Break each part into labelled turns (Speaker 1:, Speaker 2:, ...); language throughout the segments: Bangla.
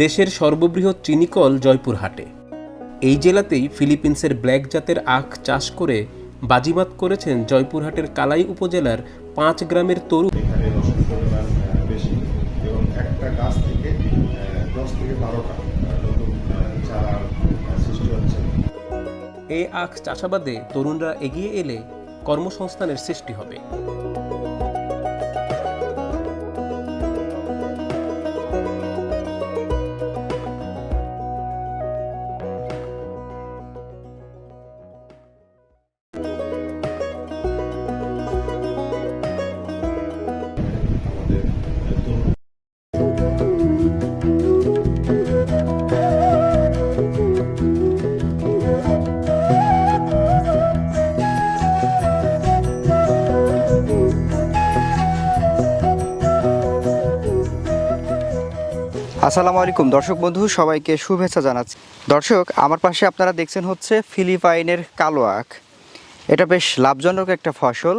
Speaker 1: দেশের সর্ববৃহৎ চিনিকল জয়পুরহাটে। এই জেলাতেই ফিলিপিন্সের ব্ল্যাক জাতের আখ চাষ করে বাজিমাত করেছেন জয়পুরহাটের কালাই উপজেলার পাঁচ গ্রামের তরু এই আখ চাষাবাদে তরুণরা এগিয়ে এলে কর্মসংস্থানের সৃষ্টি হবে।
Speaker 2: আসসালামু আলাইকুম। দর্শক বন্ধু, সবাইকে শুভেচ্ছা জানাচ্ছি। দর্শক, আমার পাশে আপনারা দেখছেন হচ্ছে ফিলিপাইনের কালো আখ। এটা বেশ লাভজনক একটা ফসল।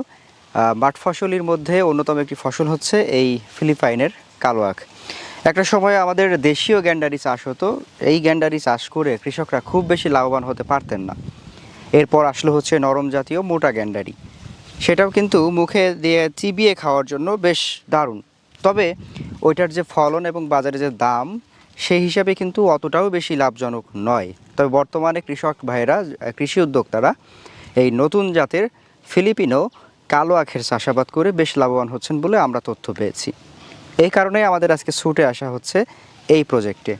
Speaker 2: মাঠ ফসলের মধ্যে অন্যতম একটি ফসল হচ্ছে এই ফিলিপাইনের কালো আখ। একটা সময় আমাদের দেশীয় গ্যান্ডারি চাষ হতো। এই গ্যান্ডারি চাষ করে কৃষকরা খুব বেশি লাভবান হতে পারতেন না। এরপর আসলো হচ্ছে নরম জাতীয় মোটা গ্যান্ডারি। সেটাও কিন্তু মুখে দিয়ে চিবিয়ে খাওয়ার জন্য বেশ দারুণ। তবে ওইটার যে ফলন এবং বাজারে যে দাম, সেই হিসাবে কিন্তু অতটাও বেশি লাভজনক নয়। তবে বর্তমানে কৃষক ভাইরা কৃষি উদ্যোক্তারা এই নতুন জাতের ফিলিপিনো কালো আখের চাষাবাদ করে বেশ লাভবান হচ্ছেন বলে আমরা তথ্য পেয়েছি। এই কারণে আমাদের আজকে ছুটে আসা হচ্ছে এই প্রজেক্টে।